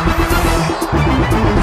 Música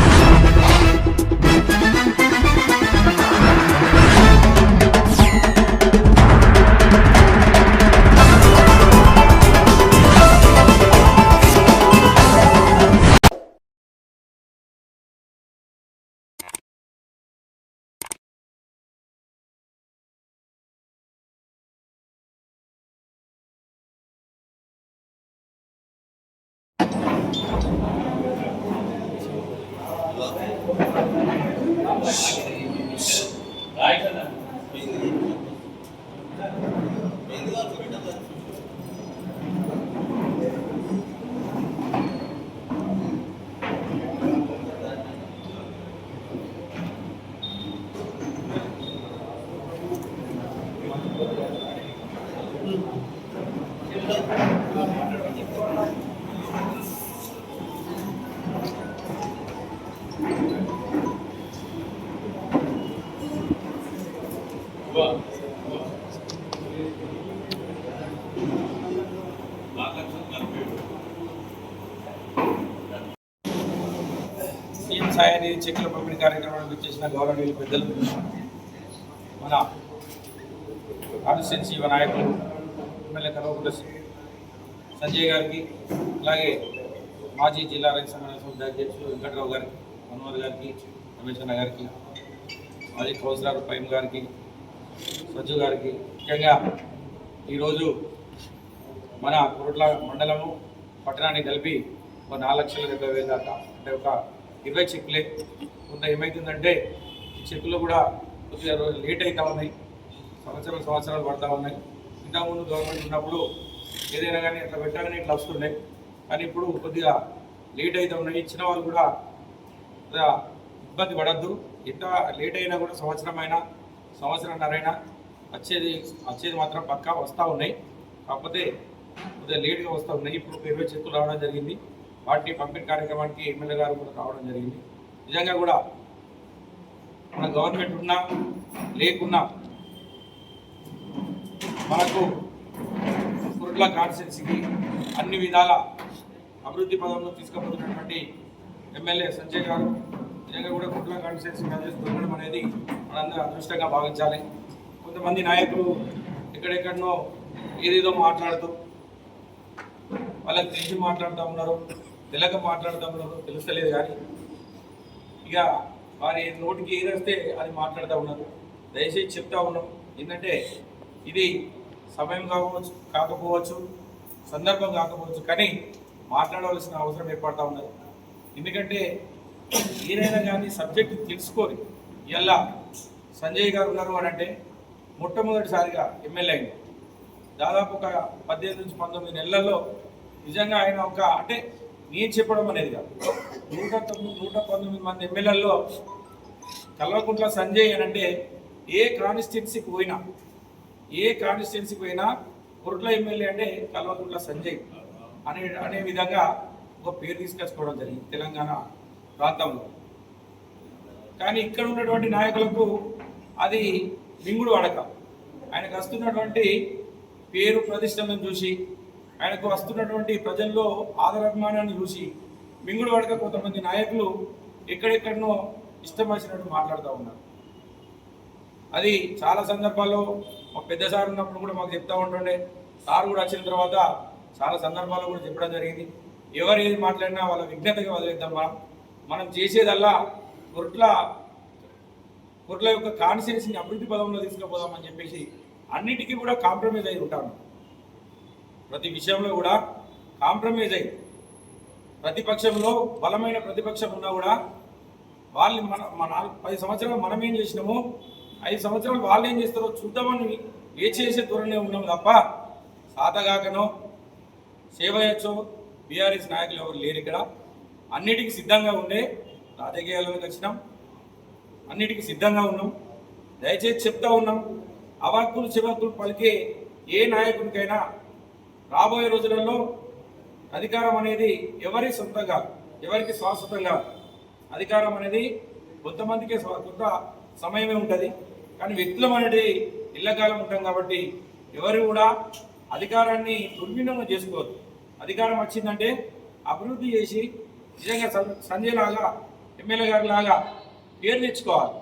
Right. CM సాయని చెక్కుల పంపిణీ కార్యక్రమానికి చేసిన గౌరవనీయులు పెద్దలు మన కాన్స్టిట్యున్సీ యువ నాయకులు ఎమ్మెల్యే కల్వకుంట్ల సంజయ్ గారికి అలాగే మాజీ జిల్లా రైతు సంఘటన సమితి అధ్యక్షులు వెంకట్రావు గారికి మనోహర్ గారికి రమేష్ అన్న గారికి మాజీ కౌన్సిలర్ పైమ్ గారికి సజ్జు గారికి ముఖ్యంగా ఈరోజు మన కురుట్ల మండలము పట్టణాన్ని కలిపి ఒక నాలుగు లక్షల డెబ్బై వేలు దాకా అంటే ఒక ఇరవై చెక్కులే. కొంత ఏమవుతుందంటే ఈ చెక్కులు కూడా కొద్దిగా రోజు లేట్ అవుతా ఉన్నాయి. సంవత్సరాలు సంవత్సరాలు పడతా ఉన్నాయి. ఇంతకుముందు గవర్నమెంట్ ఉన్నప్పుడు ఏదైనా కానీ అట్లా పెట్టగానే ఇట్లా వస్తుండే. కానీ ఇప్పుడు కొద్దిగా లేట్ అవుతా ఉన్నాయి. ఇచ్చిన వాళ్ళు కూడా కొద్దిగా ఇబ్బంది పడద్దు. ఎంత లేట్ అయినా కూడా సంవత్సరం అయినా సంవత్సరంన్నరైనా వచ్చేది వచ్చేది మాత్రం పక్కా వస్తూ ఉన్నాయి. కాకపోతే కొద్దిగా లేట్గా వస్తూ ఉన్నాయి. ఇప్పుడు ఇరవై చెక్కులు రావడం జరిగింది. వాటిని పంపిణీ కార్యక్రమానికి ఎమ్మెల్యే గారు కూడా రావడం జరిగింది. నిజంగా కూడా మన గవర్నమెంట్ ఉన్నా లేకున్నా మనకు కుర్ల కాన్స్టిట్యున్సీకి అన్ని విధాల అభివృద్ధి పదంలో తీసుకుపోతున్నటువంటి ఎమ్మెల్యే సంజయ్ గారు నిజంగా కూడా కుట్ల కాన్స్టిట్యున్సీ దొరకడం అనేది మనందరూ అదృష్టంగా భావించాలి. కొంతమంది నాయకులు ఎక్కడెక్కడనో ఏదేదో మాట్లాడుతూ వాళ్ళకి తెలిసి మాట్లాడుతూ ఉన్నారు. తెలక మాట్లాడుతూ ఉన్నారు తెలుస్తలేదు కానీ ఇక వారి నోటికి ఏది వస్తే అది మాట్లాడుతూ ఉన్నారు. దయచేసి చెప్తా ఉన్నాం. ఏంటంటే ఇది సమయం కాకపోవచ్చు కాకపోవచ్చు సందర్భం కాకపోవచ్చు కానీ మాట్లాడవలసిన అవసరం ఏర్పడతా ఉన్నది. ఎందుకంటే ఏదైనా కానీ సబ్జెక్ట్ తెలుసుకొని ఇలా సంజయ్ గారు ఉన్నారు అని అంటే మొట్టమొదటిసారిగా ఎమ్మెల్యే అయింది. దాదాపు ఒక పద్దెనిమిది నుంచి పంతొమ్మిది నెలల్లో నిజంగా ఆయన ఒక అంటే నేను చెప్పడం అనేది కాదు. నూట తొమ్మిది నూట పంతొమ్మిది మంది ఎమ్మెల్యేల్లో కల్వకుంట్ల సంజయ్ అని అంటే ఏ కాన్స్టిట్యున్సీకి పోయినా ఏ కాన్స్టిట్యున్సీకి పోయినా కుర్ట్ల ఎమ్మెల్యే అంటే కల్వకుంట్ల సంజయ్ అనే అనే విధంగా ఒక పేరు తీసుకొచ్చుకోవడం జరిగింది తెలంగాణ ప్రాంతంలో. కానీ ఇక్కడ ఉన్నటువంటి నాయకులకు అది మింగుడు వాడకం. ఆయనకు వస్తున్నటువంటి పేరు ప్రతిష్టలను చూసి ఆయనకు వస్తున్నటువంటి ప్రజల్లో ఆదరాభిమానాన్ని చూసి మింగుడు పడక కొంతమంది నాయకులు ఎక్కడెక్కడనో ఇష్టం వచ్చినట్టు మాట్లాడుతూ ఉన్నారు. అది చాలా సందర్భాల్లో మా పెద్ద సార్ ఉన్నప్పుడు కూడా మాకు చెప్తా ఉంటుండే. సార్ కూడా వచ్చిన తర్వాత చాలా సందర్భాల్లో కూడా చెప్పడం జరిగింది. ఎవరు ఏది మాట్లాడినా వాళ్ళ విజ్ఞతగా వదిలేద్దాం మనం. మనం చేసేదల్లా గుట్ల గుట్ల యొక్క కాన్స్టిట్యున్సీని అభివృద్ధి పదంలో తీసుకుపోదామని చెప్పేసి అన్నిటికీ కూడా కాంప్రమైజ్ అయి ఉంటాను ప్రతి విషయంలో కూడా కాంప్రమైజ్ అయ్యి ప్రతిపక్షంలో బలమైన ప్రతిపక్షం ఉన్నా కూడా వాళ్ళు మన మన పది సంవత్సరాలు మనం ఏం చేసినాము ఐదు సంవత్సరాలు వాళ్ళు ఏం చేస్తారో చూద్దామని ఏ చేసే ధోరణి ఉన్నాం తప్ప సాతగాకనో సేవయచ్చో బీఆర్ఎస్ నాయకులు ఎవరు లేరు ఇక్కడ. అన్నిటికీ సిద్ధంగా ఉండే రాజకీయాల్లోకి వచ్చినాం. అన్నిటికీ సిద్ధంగా ఉన్నాం. దయచేసి చెప్తా ఉన్నాం. అవాక్కులు చివాక్కులు పలికే ఏ నాయకునికైనా రాబోయే రోజులలో అధికారం అనేది ఎవరి సొంతంగా ఎవరికి శాశ్వతంగా? అధికారం అనేది కొంతమందికే కొంత సమయమే ఉంటుంది. కానీ వ్యక్తులం అనేది ఇళ్ళకాలం ఉంటాం కాబట్టి ఎవరు కూడా అధికారాన్ని దుర్వినియోగం చేసుకోవద్దు. అధికారం వచ్చిందంటే అభివృద్ధి చేసి నిజంగా సం- సంజయ్ లాగా ఎమ్మెల్యే గారి లాగా పేరు తెచ్చుకోవాలి.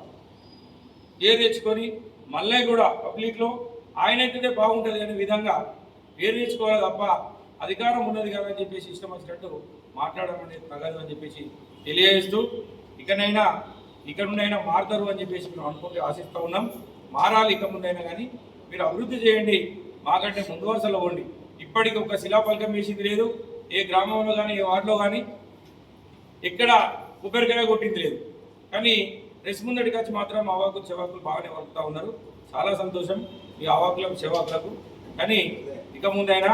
పేరు తెచ్చుకొని మళ్ళీ కూడా పబ్లిక్లో ఆయన అయితే బాగుంటుంది అనే విధంగా పేరు తప్ప? అధికారం ఉన్నది కదా అని చెప్పేసి ఇష్టం వచ్చినట్టు మాట్లాడడం అనేది తగదు అని చెప్పేసి తెలియజేస్తూ ఇకనైనా ఇక నుండైనా మారుతారు అని చెప్పేసి మేము అనుకుంటే ఆశిస్తూ ఉన్నాం. మారాలి ఇక ముందైనా కానీ మీరు అభివృద్ధి చేయండి. మాకంటే ముందు వరుసలో ఉండి. ఇప్పటికి ఒక శిలాఫలకం వేసింది లేదు. ఏ గ్రామంలో కానీ ఏ వార్డులో కానీ ఎక్కడ కొబ్బరికాయ కొట్టింది లేదు. కానీ రెస్ ముందటికి వచ్చి మాత్రం అవాకులు చెవాకులు బాగానే వలుపుతా ఉన్నారు. చాలా సంతోషం. ఈ అవాకులకు చెవాకులకు కానీ ఇక ముందైనా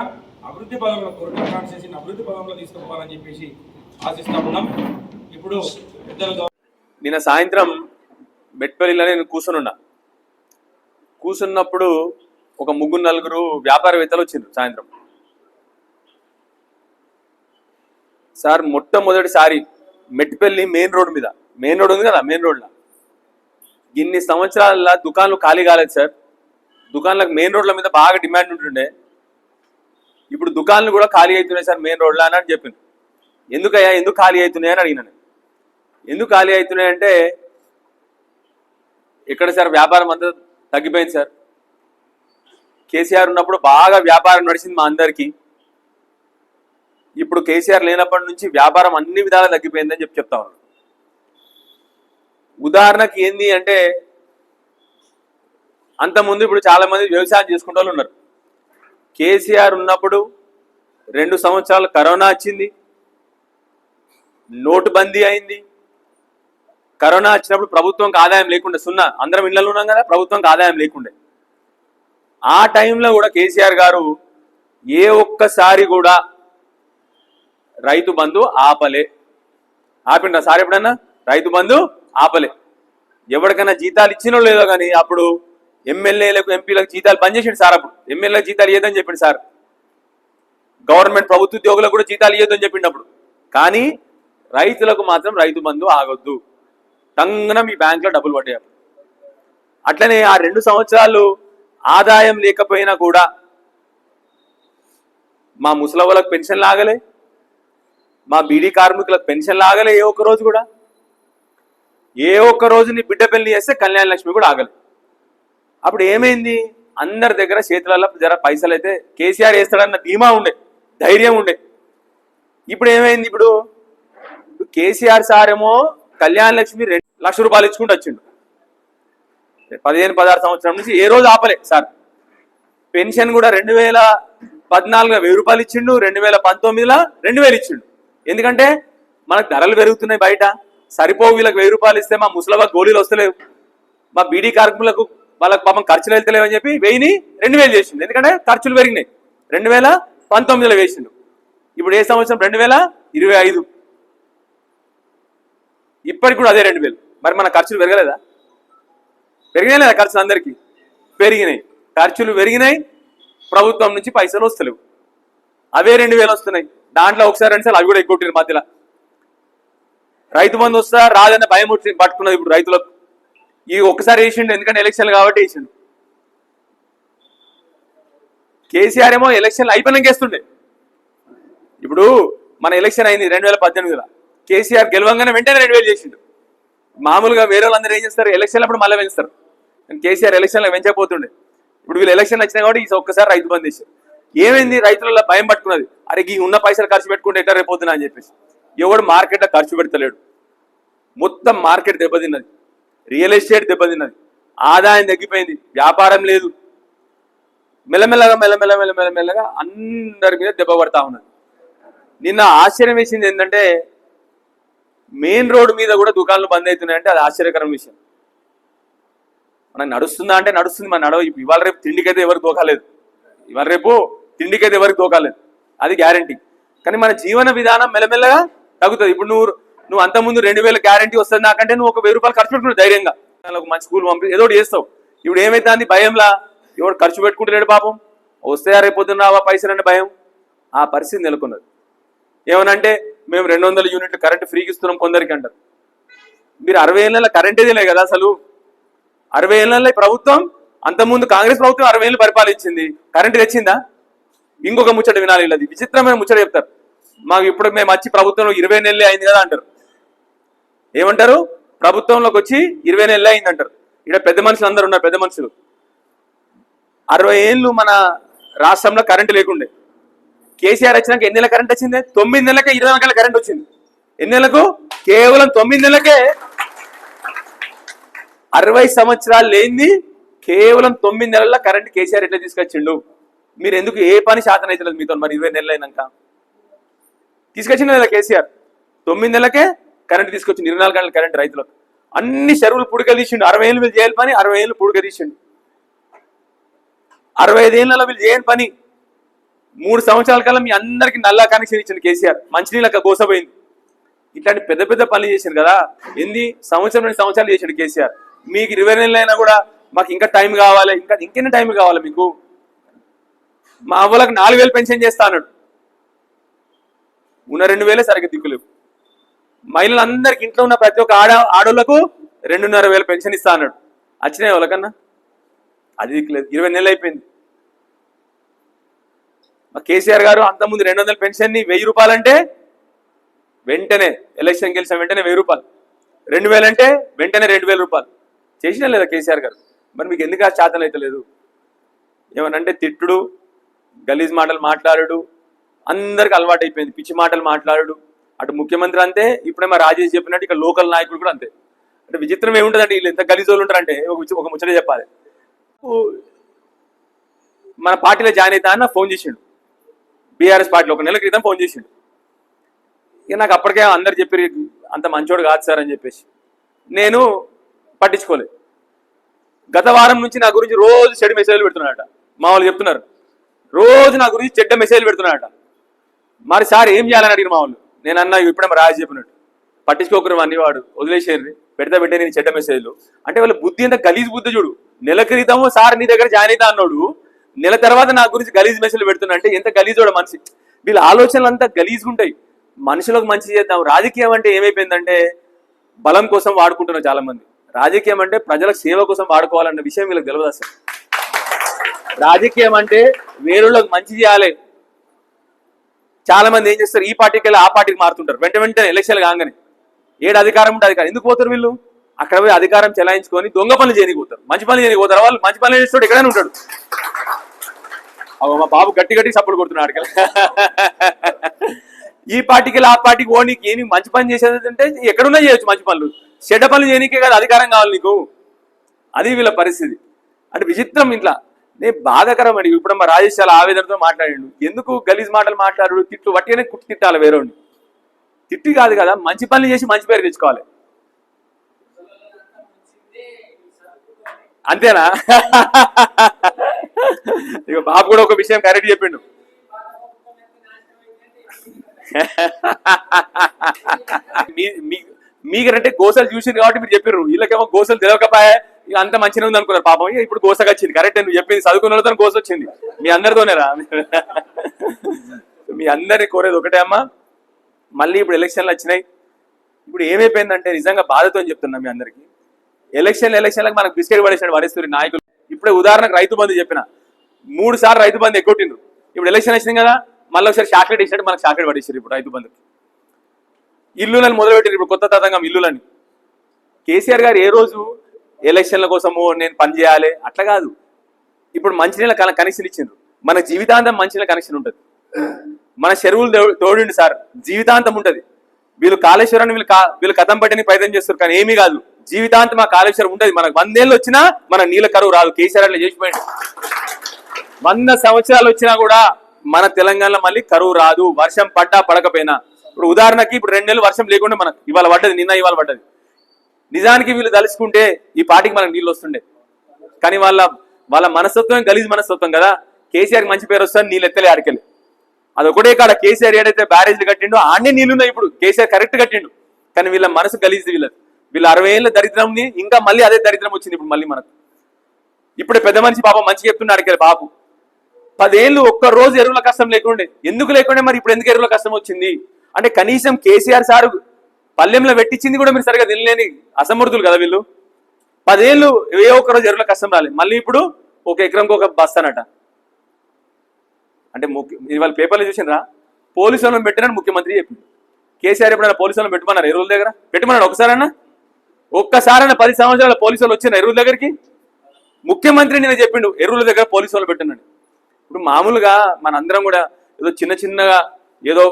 అభివృద్ధి పదంలో కొరట కాన్స్టిట్యూషన్ అభివృద్ధి పదంలో తీసుకుపోవాలని చెప్పేసి ఆశిస్తా ఉన్నాం. ఇప్పుడు పెద్దలు నిన్న సాయంత్రం మెట్పల్లిలో నేను కూర్చునున్నా. కూర్చున్నప్పుడు ఒక ముగ్గురు నలుగురు వ్యాపారవేత్తలు వచ్చిండ్రు సాయంత్రం. సార్ మొట్టమొదటిసారి మెట్పల్లి మెయిన్ రోడ్ మీద మెయిన్ రోడ్ ఉంది కదా మెయిన్ రోడ్లో. ఇన్ని సంవత్సరాల దుకాణాలు ఖాళీ కాలేదు సార్. దుకాణాలకు మెయిన్ రోడ్ల మీద బాగా డిమాండ్ ఉంటుండే. ఇప్పుడు దుకాణాలు కూడా ఖాళీ అవుతున్నాయి సార్ మెయిన్ రోడ్లో అని అని చెప్పింది ఎందుకయ్యా? ఎందుకు ఖాళీ అవుతున్నాయి అని అడిగినాను ఎందుకు ఖాళీ అవుతున్నాయి అంటే ఎక్కడ సార్ వ్యాపారం అంతా తగ్గిపోయింది సార్. కేసీఆర్ ఉన్నప్పుడు బాగా వ్యాపారం నడిచింది మా అందరికీ. ఇప్పుడు కేసీఆర్ లేనప్పటి నుంచి వ్యాపారం అన్ని విధాలు తగ్గిపోయిందని చెప్పి చెప్తా ఉన్నాను. ఉదాహరణకి ఏంది అంటే అంతకుముందు ఇప్పుడు చాలామంది వ్యవసాయం చేసుకుంటూ ఉన్నారు. కేసీఆర్ ఉన్నప్పుడు రెండు సంవత్సరాలు కరోనా వచ్చింది. నోటుబందీ అయింది. కరోనా వచ్చినప్పుడు ప్రభుత్వంకి ఆదాయం లేకుండా సున్నా అందరం ఇళ్ళలో ఉన్నాం కదా ప్రభుత్వంకి ఆదాయం లేకుండే. ఆ టైంలో కూడా కేసీఆర్ గారు ఏ ఒక్కసారి కూడా రైతు బంధు ఆపలే. ఆపిండ్రా సార్ ఎప్పుడన్నా? రైతు బంధు ఆపలే. ఎవరికైనా జీతాలు ఇచ్చినో లేదో కానీ అప్పుడు ఎమ్మెల్యేలకు ఎంపీలకు జీతాలు బంద్ చేసిండు సార్ అప్పుడు. ఎమ్మెల్యేలకు జీతాలు ఇవ్వదని చెప్పిండు సార్. గవర్నమెంట్ ప్రభుత్వ ఉద్యోగులకు కూడా జీతాలు ఇవ్వదని చెప్పిండప్పుడు కానీ రైతులకు మాత్రం రైతు బంధు ఆగొద్దు. టంగన మీ బ్యాంకులో డబ్బులు పడ్డాయి అట్లనే ఆ రెండు సంవత్సరాలు ఆదాయం లేకపోయినా కూడా మా ముసలవ్వలకు పెన్షన్ లాగలే. మా బీడీ కార్మికులకు పెన్షన్ లాగలే ఏ ఒక్క రోజు కూడా. ఏ ఒక్క రోజు నీ బిడ్డ పెళ్ళి చేస్తే కళ్యాణ లక్ష్మి కూడా ఆగలే. అప్పుడు ఏమైంది? అందరి దగ్గర చేతులలో జర పైసలు అయితే కేసీఆర్ వేస్తాడన్న ధీమా ఉండే ధైర్యం ఉండే. ఇప్పుడు ఏమైంది ఇప్పుడు? ఇప్పుడు కేసీఆర్ సార్ ఏమో కళ్యాణ లక్ష్మి రెండు లక్ష రూపాయలు ఇచ్చుకుంటూ వచ్చిండు. పదిహేను పదహారు సంవత్సరం నుంచి ఏ రోజు ఆపలే సార్. పెన్షన్ కూడా రెండు వేల పద్నాలుగులో వెయ్యి రూపాయలు ఇచ్చిండు రెండు వేల పంతొమ్మిదిలో రెండు వేలు ఇచ్చిండు. ఎందుకంటే మనకు ధరలు పెరుగుతున్నాయి బయట. సరిపో వీళ్ళకి వెయ్యి రూపాయలు ఇస్తే మా ముసలవ గోళీలు వస్తలేవు. మా బీడీ కార్మికులకు వాళ్ళకి పాపం ఖర్చులు వెళ్తలేవని చెప్పి వెయ్యిని రెండు వేలు చేసిండు. ఎందుకంటే ఖర్చులు పెరిగినాయి. రెండు వేల పంతొమ్మిదిలో వేసిండు. ఇప్పుడు ఏ సంవత్సరం? రెండు వేల ఇరవై ఐదు. ఇప్పటికి కూడా అదే రెండు వేలు. మరి మన ఖర్చులు పెరగలేదా? పెరిగినాయి లేదా ఖర్చులు అందరికీ? పెరిగినాయి. ఖర్చులు పెరిగినాయి. ప్రభుత్వం నుంచి పైసలు వస్తలేవు. అవే రెండు వేలు వస్తున్నాయి. దాంట్లో ఒకసారి రెండు సార్లు అవి కూడా ఎక్కువ మధ్యలో. రైతు బంధు వస్తా రాదన్న భయం పట్టుకున్నది ఇప్పుడు రైతులకు. ఈ ఒక్కసారి వేసిండు ఎందుకంటే ఎలక్షన్లు కాబట్టి వేసిండు. కేసీఆర్ ఏమో ఎలక్షన్లు అయిపోయినాక వేస్తుండే. ఇప్పుడు మన ఎలక్షన్ అయింది రెండు వేల పద్దెనిమిదిలో. కేసీఆర్ గెలవంగానే వెంటనే రెండు వేలు చేసిండు. మామూలుగా వేరే వాళ్ళందరూ ఏం చేస్తారు? ఎలక్షన్లు అప్పుడు మళ్ళీ పెంచుతారు. కేసీఆర్ ఎలక్షన్లో పెంచకపోతుండే. ఇప్పుడు వీళ్ళు ఎలక్షన్ వచ్చినా కాబట్టి ఈ ఒక్కసారి రైతు బంద్ చేశారు ఏమైంది? రైతులలో భయం పట్టుకున్నది. అరే ఈ ఉన్న పైసలు ఖర్చు పెట్టుకుంటే ఎట్లా రేపు అని చెప్పేసి. ఎవడు మార్కెట్లో ఖర్చు పెడతలేడు. మొత్తం మార్కెట్ దెబ్బతిన్నది. రియల్ ఎస్టేట్ దెబ్బతిన్నది. ఆదాయం తగ్గిపోయింది. వ్యాపారం లేదు. మెల్లమెల్లగా మెల్లమెల్ల మెల్లమెల్లగా అందరి మీద దెబ్బ పడతా ఉన్నది. నిన్న ఆశ్చర్యం వేసింది ఏంటంటే మెయిన్ రోడ్డు మీద కూడా దుకాణాలు బంద్ అవుతున్నాయంటే అది ఆశ్చర్యకరం విషయం. మనకు నడుస్తుందా అంటే నడుస్తుంది. మన నడవ ఇవాళ రేపు తిండికైతే ఎవరికి దోకాలేదు ఇవాళ రేపు తిండికైతే ఎవరికి దోకాలేదు అది గ్యారంటీ. కానీ మన జీవన విధానం మెల్లమెల్లగా తగ్గుతుంది. ఇప్పుడు నువ్వు నువ్వు అంత ముందు రెండు వేల గ్యారంటీ వస్తుంది నాకంటే నువ్వు ఒక వెయ్యి రూపాయలు ఖర్చు పెట్టుకున్నావు ధైర్యంగా. ఒక మంచి స్కూల్ పంపి ఏదో చేస్తావు. ఇప్పుడు ఏమైతుంది భయంలా? ఎవడు ఖర్చు పెట్టుకుంటలేడు పాపం. వస్తే రేపు పొద్దున్న పైసలు అంటే భయం. ఆ పరిస్థితి నెలకొన్నది. ఏమనంటే మేము రెండు వందల యూనిట్లు కరెంట్ ఫ్రీకి ఇస్తున్నాం కొందరికి అంటారు. మీరు అరవై ఏళ్ళ కరెంటే లే కదా అసలు? అరవై ఏళ్ళ ప్రభుత్వం అంతకుముందు కాంగ్రెస్ ప్రభుత్వం అరవై ఏళ్ళు పరిపాలించింది. కరెంట్ తెచ్చిందా? ఇంకొక ముచ్చట వినాలి వీళ్ళది. విచిత్రమైన ముచ్చట చెప్తారు. మాకు ఇప్పుడు మేము వచ్చి ప్రభుత్వంలో ఇరవై నెలలే అయింది కదా అంటారు. ఏమంటారు? ప్రభుత్వంలోకి వచ్చి ఇరవై నెలలు అయింది అంటారు ఇక్కడ పెద్ద మనుషులు అందరు ఉన్నారు పెద్ద మనుషులు. అరవై ఏళ్ళు మన రాష్ట్రంలో కరెంటు లేకుండే. కేసీఆర్ వచ్చినాక ఎన్ని నెలల కరెంట్ వచ్చింది? తొమ్మిది నెలలకే ఇరవై నెలల కరెంట్ వచ్చింది. ఎన్ని నెలలకు? కేవలం తొమ్మిది నెలలకే. అరవై సంవత్సరాలు లేనిది కేవలం తొమ్మిది నెలల కరెంట్ కేసీఆర్ ఎట్లా తీసుకొచ్చిండు? మీరు ఎందుకు ఏ పని శాతం అవుతలేదు మీతో? మరి ఇరవై నెలలు అయినాక. తీసుకొచ్చిండు కదా కేసీఆర్. తొమ్మిది నెలలకే కరెంట్ తీసుకొచ్చి ఇరవై నాలుగు గంటల కరెంట్ రైతులకు అన్ని చెరువులు పుడకదీసిండు అరవై ఏళ్ళు వీళ్ళు చేయాలి పని అరవై ఏళ్ళు పుడకదీసిండు అరవై ఐదేళ్ళలో వీళ్ళు చేయని పని. మూడు సంవత్సరాల కాలం మీ అందరికి నల్లా కనెక్షన్ ఇచ్చింది కేసీఆర్. మంచినీళ్ళకి గోసపోయింది ఇట్లాంటి పెద్ద పెద్ద పనులు చేసిండు కదా. ఎన్ని సంవత్సరం రెండు సంవత్సరాలు చేసిండు కేసీఆర్. మీకు ఇరవై నెలలు అయినా కూడా మాకు ఇంకా టైం కావాలి. ఇంకా ఇంకెన్ని టైం కావాలి మీకు? మా అవ్వలకు నాలుగు వేలు పెన్షన్ చేస్తా అన్నాడు. ఉన్న రెండు వేలే సరిగ్గా దిక్కులేవు మహిళలందరికి ఇంట్లో ఉన్న ప్రతి ఒక్క ఆడ ఆడోళ్ళకు రెండున్నర వేలు పెన్షన్ ఇస్తా అన్నాడు. వచ్చినాయి వాళ్ళకన్నా? అది లేదు ఇరవై నెలలు అయిపోయింది. మా కేసీఆర్ గారు అంతకుముందు రెండు వందల పెన్షన్ని వెయ్యి రూపాయలంటే వెంటనే ఎలక్షన్ గెలిచిన వెంటనే వెయ్యి రూపాయలు. రెండు వేలంటే అంటే వెంటనే రెండు వేల రూపాయలు. చేసినా లేదా కేసీఆర్ గారు? మరి మీకు ఎందుకు ఆ శాతం అయితే లేదు? ఏమనంటే తిట్టుడు గలీజ్ మాటలు మాట్లాడు అందరికి అలవాటు అయిపోయింది పిచ్చి మాటలు మాట్లాడు అటు ముఖ్యమంత్రి అంతే ఇప్పుడే మా రాజేష్ చెప్పినట్టు ఇక లోకల్ నాయకుడు కూడా అంతే. అంటే విచిత్రం ఏముంటుందంటే వీళ్ళు ఎంత గలీజోళ్ళు ఉంటారంటే ఒక ఒక ముచ్చట చెప్పాలి. మన పార్టీలో జాయిన్ అవుతా అని ఫోన్ చేసిండు. బీఆర్ఎస్ పార్టీలో ఒక నెల క్రితం ఫోన్ చేసిండు. ఇక నాకు అప్పటికే అందరు చెప్పి అంత మంచోడు కాదు సార్ అని చెప్పేసి. నేను పట్టించుకోలేదు గత వారం నుంచి నా గురించి రోజు చెడు మెసేజ్లు పెడుతున్నాడట మా వాళ్ళు చెప్తున్నారు. రోజు నా గురించి చెడ్డ మెసేజ్లు పెడుతున్నాడట మరి సార్ ఏం చేయాలని అడిగిన మా వాళ్ళు? నేను అన్నా ఇప్పుడే రాజు చెప్పినట్టు. పట్టించుకోకరు అన్ని వాడు వదిలేసేయండి. పెడితే పెట్టే నేను చెడ్డ మెసేజ్లు అంటే వాళ్ళ బుద్ధి ఎంత గలీజ్ బుద్ధి చూడు. నెల క్రితము సార్ నీ దగ్గర జాయిన్ అవుతా అన్నాడు. నెల తర్వాత నా గురించి గలీజ్ మెసేజ్లు పెడుతున్నా అంటే ఎంత చూడ మనిషి. వీళ్ళ ఆలోచనలు అంతా గలీజ్గా ఉంటాయి. మనుషులకు మంచి చేద్దాం. రాజకీయం అంటే ఏమైపోయిందంటే బలం కోసం వాడుకుంటున్నారు చాలా మంది రాజకీయం అంటే ప్రజలకు సేవ కోసం వాడుకోవాలన్న విషయం వీళ్ళకి తెలియదు అసలు. రాజకీయం అంటే వేరులకు మంచి చేయాలి. చాలా మంది ఏం చేస్తారు? ఈ పార్టీకి వెళ్ళి ఆ పార్టీకి మారుతుంటారు. వెంట వెంటనే ఎలక్షన్లు కాగానే. ఏడు అధికారం ఉంటే అధికారం. ఎందుకు పోతారు వీళ్ళు? అక్కడ పోయి అధికారం చెలాయించుకొని దొంగ పనులు చేయనికి పోతారు. మంచి పనులు చేయనికి పోతారు వాళ్ళు? మంచి పనులు చేస్తాడు ఎక్కడైనా ఉంటాడు. మా బాబు గట్టి గట్టి సపోర్ట్ కొడుతున్నాడు అక్కడ ఈ పార్టీకి వెళ్ళి ఆ పార్టీకి ఓనికి ఏమి మంచి పని చేసేది అంటే ఎక్కడున్నా చేయొచ్చు మంచి పనులు. చెడ్డ పనులు చేయనీకే కదా అధికారం కావాలి నీకు. అది వీళ్ళ పరిస్థితి. అంటే విచిత్రం ఇంట్లో. నేను బాధాకరం అడిగి ఇప్పుడు మా రాజేష్ చాలా ఆవేదనతో మాట్లాడిండు. ఎందుకు గలీజ్ మాటలు మాట్లాడు తిట్టు వట్టిగానే కుట్టి తిట్టాలి వేరేవాడిని. తిట్టి కాదు కదా మంచి పనులు చేసి మంచి పేరు తెచ్చుకోవాలి. అంతేనా? ఇక బాబు కూడా ఒక విషయం కరెక్ట్ చెప్పిండు. మీ- మీకంటే గోసలు చూసింది కాబట్టి మీరు చెప్పారు వీళ్ళకేమో గోసలు తెలియకపోయా ఇక అంత మంచిగా ఉంది అనుకున్నారు పాపం ఇప్పుడు గోసగా వచ్చింది కరెక్ట్ నువ్వు చెప్పింది. చదువుకున్న వాళ్ళతో గోస వచ్చింది మీ అందరితోనేరా మీ అందరిని కోరేది ఒకటే అమ్మా. మళ్ళీ ఇప్పుడు ఎలక్షన్లు వచ్చినాయి. ఇప్పుడు ఏమైపోయిందంటే నిజంగా బాధతో చెప్తున్నా మీ అందరికి. ఎలక్షన్ ఎలక్షన్లకు మనకు బిస్కెట్ పడేసాడు వరేశ్వరి నాయకులు. ఇప్పుడే ఉదాహరణకు రైతు బంధు చెప్పిన. మూడు సార్లు రైతు బంధు ఎగ్గొట్టిండ్రు ఇప్పుడు ఎలక్షన్ వచ్చింది కదా మళ్ళీ ఒకసారి చాక్లెట్ ఇచ్చినట్టు మనకు చాక్లెట్ పడేసారు ఇప్పుడు రైతు బంధుకి. ఇల్లులను మొదలుపెట్టారు ఇప్పుడు కొత్త తతంగం ఇల్లులని. కేసీఆర్ గారు ఏ రోజు ఎలక్షన్ల కోసము నేను పని చేయాలి? అట్లా కాదు. ఇప్పుడు మంచినీళ్ళ కన కనెక్షన్ ఇచ్చిండ్రు. మన జీవితాంతం మంచినీళ్ళ కనెక్షన్ ఉంటుంది. మన చెరువులు తోడిండి సార్. జీవితాంతం ఉంటుంది. వీళ్ళు కాళేశ్వరాన్ని వీళ్ళు వీళ్ళు కథం పట్టని ప్రయత్నం చేస్తారు కానీ ఏమీ కాదు. జీవితాంతం ఆ కాళేశ్వరం ఉంటుంది. మనకు వందేళ్ళు వచ్చినా మన నీళ్ళ కరువు రాదు. కేసీఆర్ అట్లా చేసిపోయింది వంద సంవత్సరాలు వచ్చినా కూడా మన తెలంగాణలో మళ్ళీ కరువు రాదు. వర్షం పడ్డా పడకపోయినా. ఇప్పుడు ఉదాహరణకి ఇప్పుడు రెండు నెలలు వర్షం లేకుండా మనకు ఇవాళ పడ్డది నిన్న ఇవాళ పడ్డది. నిజానికి వీళ్ళు తలుచుకుంటే ఈ పార్టీకి మనకు నీళ్ళు వస్తుండే. కానీ వాళ్ళ వాళ్ళ మనస్తత్వం గలీజ్ మనస్తత్వం కదా. కేసీఆర్ మంచి పేరు వస్తుంది నీళ్ళు ఎత్తలే ఆడికెళ్ళి. అది ఒకటే కాడ కేసీఆర్ ఏడైతే బ్యారేజ్లు కట్టిండో ఆడనే నీళ్ళున్నాయి ఇప్పుడు. కేసీఆర్ కరెక్ట్ కట్టిండు. కానీ వీళ్ళ మనసు గలీజ్ వీళ్ళది. వీళ్ళ అరవై ఏళ్ళ దరిద్రంని ఇంకా మళ్ళీ అదే దరిద్రం వచ్చింది ఇప్పుడు మళ్ళీ మనకు. ఇప్పుడే పెద్ద మనిషి పాప మంచి చెప్తున్నాడు ఇక్కడ బాబు పదేళ్ళు ఒక్క రోజు ఎరువుల కష్టం లేకుండే. ఎందుకు లేకుండే మరి? ఇప్పుడు ఎందుకు ఎరువుల కష్టం వచ్చింది? అంటే కనీసం కేసీఆర్ సారు పల్లెంలో పెట్టించింది కూడా మీరు సరిగా తినలేని అసమర్థులు కదా వీళ్ళు? పదేళ్ళు ఏ ఒక్క రోజు ఎరువుల కష్టం రాలేదు మళ్ళీ ఇప్పుడు ఒక ఎకరంకి ఒక బస్తానట అంటే ముఖ్య ఇవాళ పేపర్లు చూసినరా పోలీసు వాళ్ళని పెట్టినని ముఖ్యమంత్రి చెప్పింది కేసీఆర్ ఎప్పుడైనా పోలీసు వాళ్ళని పెట్టమన్నారు ఎరువుల దగ్గర? పెట్టమన్నాడు ఒకసారన్నా? ఒక్కసారైనా పది సంవత్సరాల పోలీసు వాళ్ళు వచ్చిన ఎరువుల దగ్గరికి? ముఖ్యమంత్రి నేను చెప్పిండు ఎరువుల దగ్గర పోలీసు వాళ్ళు పెట్టినాడు. ఇప్పుడు మామూలుగా మనందరం కూడా ఏదో చిన్న చిన్నగా ఏదో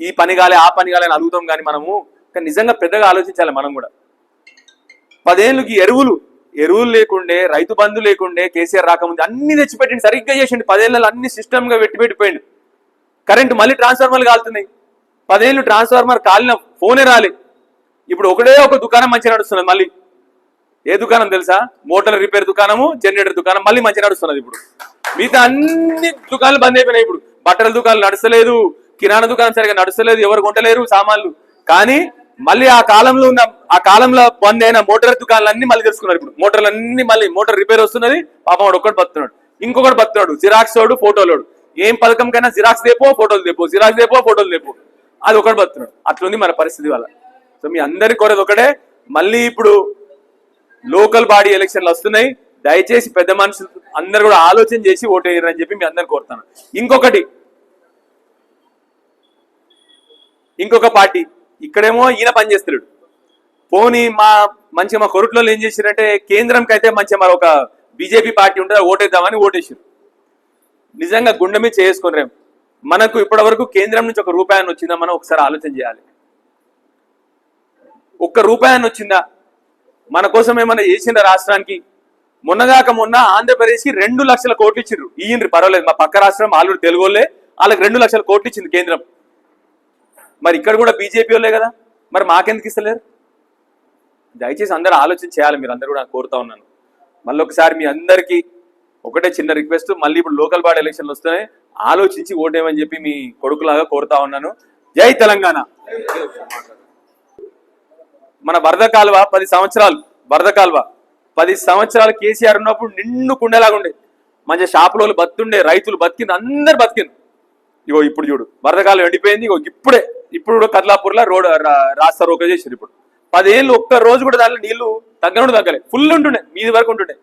ఈ పని కాలే ఆ పని కాలే అని అడుగుతాం కానీ మనము కానీ నిజంగా పెద్దగా ఆలోచించాలి మనం కూడా. పదేళ్ళకి ఎరువులు ఎరువులు లేకుండే రైతు బంధు లేకుండే కేసీఆర్ రాకముందు అన్ని తెచ్చిపెట్టిండు సరిగ్గా చేసిండు. పదేళ్ళలో అన్ని సిస్టమ్గా పెట్టి పెట్టిపోయిండు. కరెంట్ మళ్ళీ ట్రాన్స్ఫార్మర్లు కాలుతున్నాయి పదేళ్ళు ట్రాన్స్ఫార్మర్ కాలిన ఫోనే రాలే. ఇప్పుడు ఒకటే ఒక దుకాణం మంచిగా నడుస్తున్నది మళ్ళీ. ఏ దుకాణం తెలుసా? మోటార్ రిపేర్ దుకాణము జనరేటర్ దుకాణం మళ్ళీ మంచిగా నడుస్తున్నది ఇప్పుడు. మిగతా అన్ని దుకాణాలు బంద్ అయిపోయినాయి ఇప్పుడు. బట్టల దుకాణాలు నడుస్తలేదు. కిరాణా దుకాణం సరిగా నడుస్తలేదు ఎవరు కొంటలేరు సామాన్లు. కానీ మళ్ళీ ఆ కాలంలో ఉన్న ఆ కాలంలో బంద్ అయిన మోటార్ దుకాణాలు మళ్ళీ తెలుసుకున్నారు ఇప్పుడు. మోటార్లు అన్ని మళ్ళీ మోటార్ రిపేర్ వస్తున్నది పాపం వాడు ఒక్కటి బతున్నాడు ఇంకొకటి బతున్నాడు జిరాక్స్ వాడు ఫోటోలోడు ఏం పథకం కైనా జిరాక్స్ దేపో ఫోటోలు దేపో జిరాక్స్ దేపో ఫోటోలు దేపో. అది ఒకటి బతున్నాడు అట్లుంది మన పరిస్థితి వల్ల సో మీ అందరి కోరేది ఒకటే మళ్ళీ ఇప్పుడు లోకల్ బాడీ ఎలక్షన్లు వస్తున్నాయి. దయచేసి పెద్ద మనుషులు అందరు కూడా ఆలోచన చేసి ఓటు వేయరని చెప్పి మీ అందరు కోరుతాను ఇంకొకటి ఇంకొక పార్టీ. ఇక్కడేమో ఈయన పనిచేస్తున్నాడు పోనీ మా మంచిగా మా కొరుట్లో ఏం చేశారంటే కేంద్రంకి అయితే మంచిగా మరి ఒక బీజేపీ పార్టీ ఉంటుంది ఓటేద్దామని ఓటేసారు నిజంగా గుండె మీద చేసుకుని మనకు ఇప్పటి వరకు కేంద్రం నుంచి ఒక రూపాయన్ని వచ్చిందా మనం ఒకసారి ఆలోచన చేయాలి. ఒక్క రూపాయన్ని వచ్చిందా? మన కోసం ఏమైనా చేసిందా రాష్ట్రానికి? మొన్నగాక మొన్న ఆంధ్రప్రదేశ్కి రెండు లక్షల కోట్లు ఇచ్చిండ్రు ఈయనరు పర్వాలేదు. మా పక్క రాష్ట్రం ఆల్రెడీ వాళ్ళే వాళ్ళకి రెండు లక్షల కోట్లు ఇచ్చింది కేంద్రం. మరి ఇక్కడ కూడా బీజేపీ వాళ్ళే కదా? మరి మాకెందుకు ఇస్తలేరు? దయచేసి అందరూ ఆలోచన చేయాలి మీరు అందరూ కూడా కోరుతా ఉన్నాను. మళ్ళీ ఒకసారి మీ అందరికీ ఒకటే చిన్న రిక్వెస్ట్ మళ్ళీ ఇప్పుడు లోకల్ బాడీ ఎలక్షన్లు వస్తున్నాయి ఆలోచించి ఓటేమని చెప్పి మీ కొడుకులాగా కోరుతా ఉన్నాను. జై తెలంగాణ! మన వరద కాలువ పది సంవత్సరాలు వరద కాలువ పది సంవత్సరాలు కేసీఆర్ ఉన్నప్పుడు నిన్ను కుండేలాగా ఉండే. మంచి షాపులో బతుండే రైతులు బతికింది అందరు బతికింది ఇగో ఇప్పుడు చూడు వరదకాలం ఎండిపోయింది ఇగో ఇప్పుడే ఇప్పుడు కూడా కర్లాపూర్లో రోడ్ రాస్తా రోక చేసారు ఇప్పుడు. పదేళ్ళు ఒక్క రోజు కూడా దాంట్లో నీళ్ళు తగ్గనుడు తగ్గలే ఫుల్ ఉంటుండే మీది వరకు ఉంటుండే.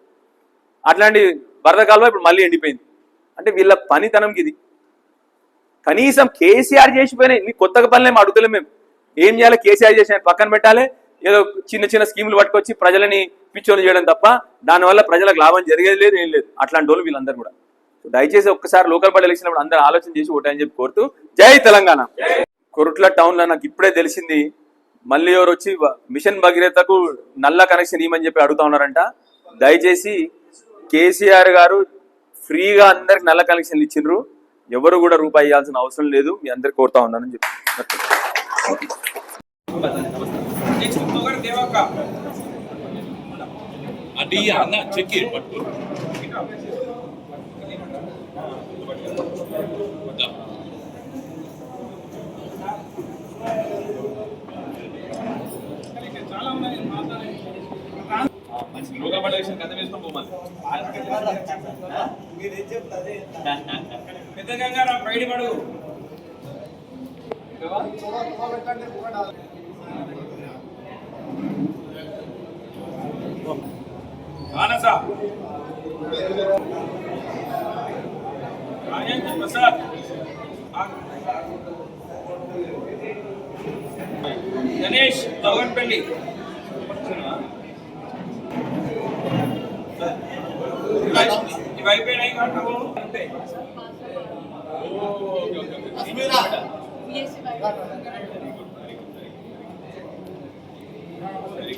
అట్లాంటి వరదకాలం ఇప్పుడు మళ్ళీ ఎండిపోయింది. అంటే వీళ్ళ పనితనంకి ఇది కనీసం కేసీఆర్ చేసిపోయినాయి మీ కొత్తగా పనులు ఏమి మేము. ఏం చేయాలి కేసీఆర్ చేసిన పక్కన పెట్టాలి ఏదో చిన్న చిన్న స్కీములు పట్టుకొచ్చి ప్రజలని పిచ్చోని చేయడం తప్ప దానివల్ల ప్రజలకు లాభం జరిగేది లేదు ఏం లేదు. అట్లాంటి వాళ్ళు వీళ్ళందరూ కూడా. దయచేసి ఒక్కసారి లోకల్ బాడీ ఎలక్షన్ అప్పుడు అందరూ ఆలోచన చేసి ఓటని చెప్పి కోరుతూ జై తెలంగాణ. కొరుట్ల టౌన్లో నాకు ఇప్పుడే తెలిసింది మళ్ళీ ఎవరు వచ్చి మిషన్ భగీరథకు నల్ల కనెక్షన్ ఇవ్వమని చెప్పి అడుగుతా ఉన్నారంట. దయచేసి కేసీఆర్ గారు ఫ్రీగా అందరికి నల్ల కనెక్షన్లు ఇచ్చిండ్రు. ఎవరు కూడా రూపాయి ఇవ్వాల్సిన అవసరం లేదు. మీ అందరికి కోరుతా ఉన్నానని చెప్పి. అది అన్న చెక్కి లోగా పడేసిన కథ వేసుకొని పోమని పెద్ద బయట పడు. మానస. రాజేంద్ర ప్రసాద్. గణేష్ తోగన్పల్లి. ఇవి అయిపోయినాయి కాబట్టి వెరీ